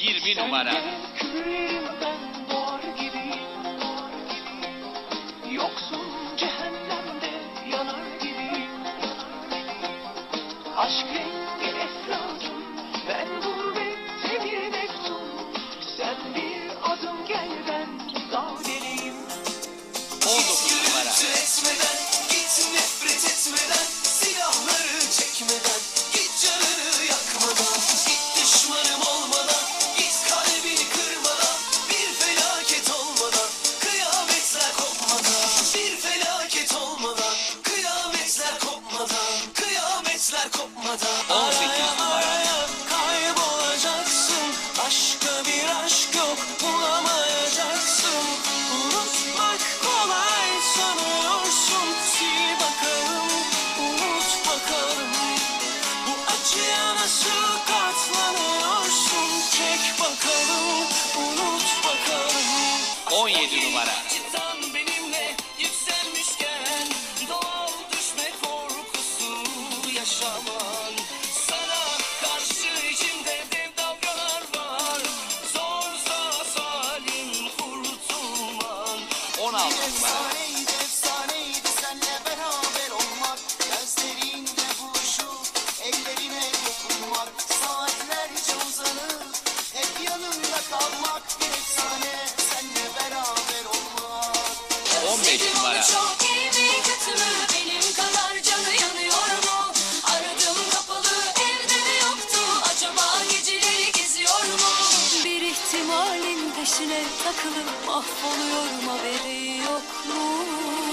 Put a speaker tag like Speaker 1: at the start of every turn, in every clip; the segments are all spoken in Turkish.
Speaker 1: 20 numara.
Speaker 2: Yoksun Ronaldo. Peşine takılıp mahvoluyorum haberi yok mu?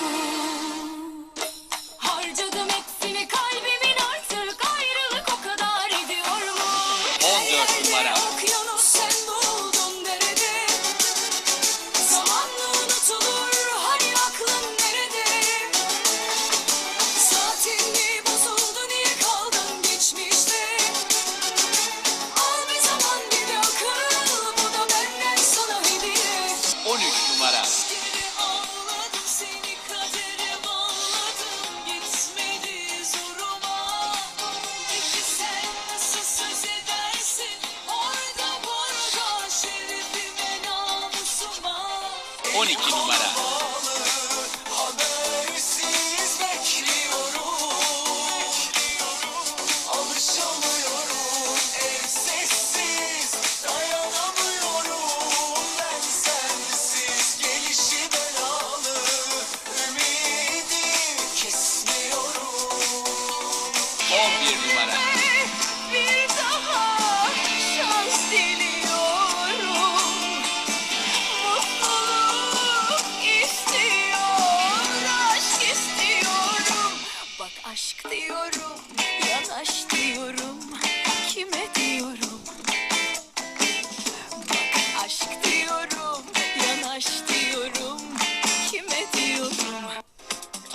Speaker 2: Onyx Numará.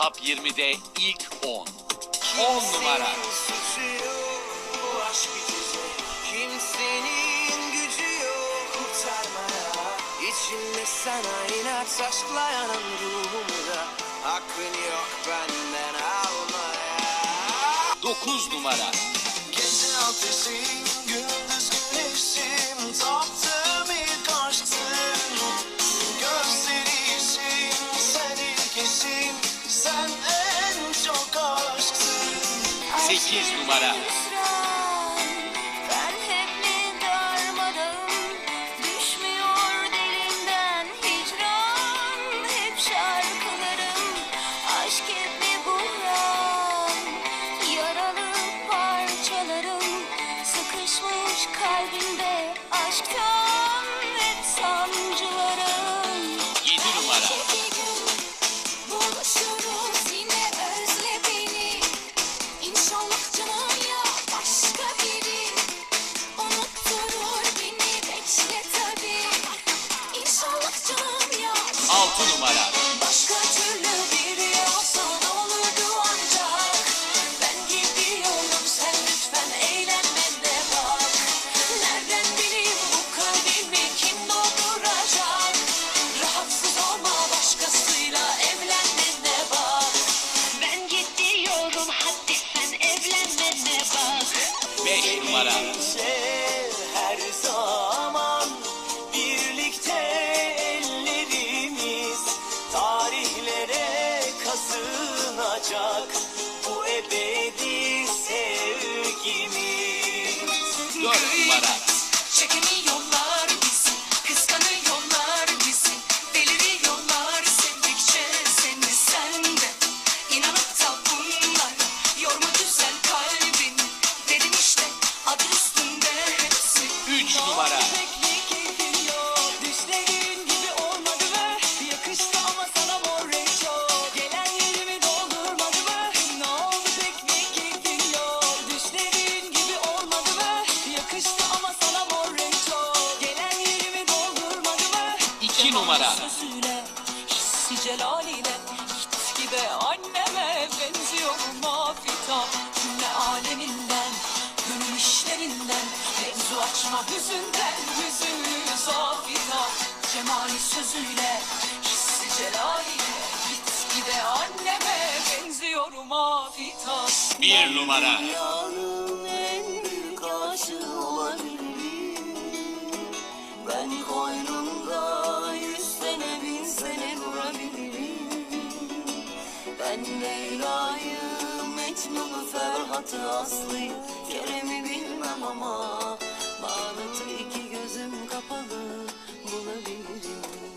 Speaker 1: Top 20'de ilk 10. 10 numara.
Speaker 3: Kimsenin gücü yok kurtarmaya İçimde sana inat aşklayanım ruhumu da Hakkın yok benden almaya
Speaker 1: 9 numara
Speaker 3: Gece ateşi Martins do
Speaker 1: 3 numara.
Speaker 2: Mevzu açma hüzünden, hüzünlü zafita Cemali sözüyle, hissi celaliyle Git gide anneme benziyorum afita
Speaker 1: Bir numara.
Speaker 4: Dünyanın en büyük aşığı olabilirim. Ben koynunda yüz sene bin sene durabilirim. Ben Leyla'yı, Mecnun'u, Ferhat'ı, Aslı'yı Kerem'i bilmem ama kapalı bulabilirim.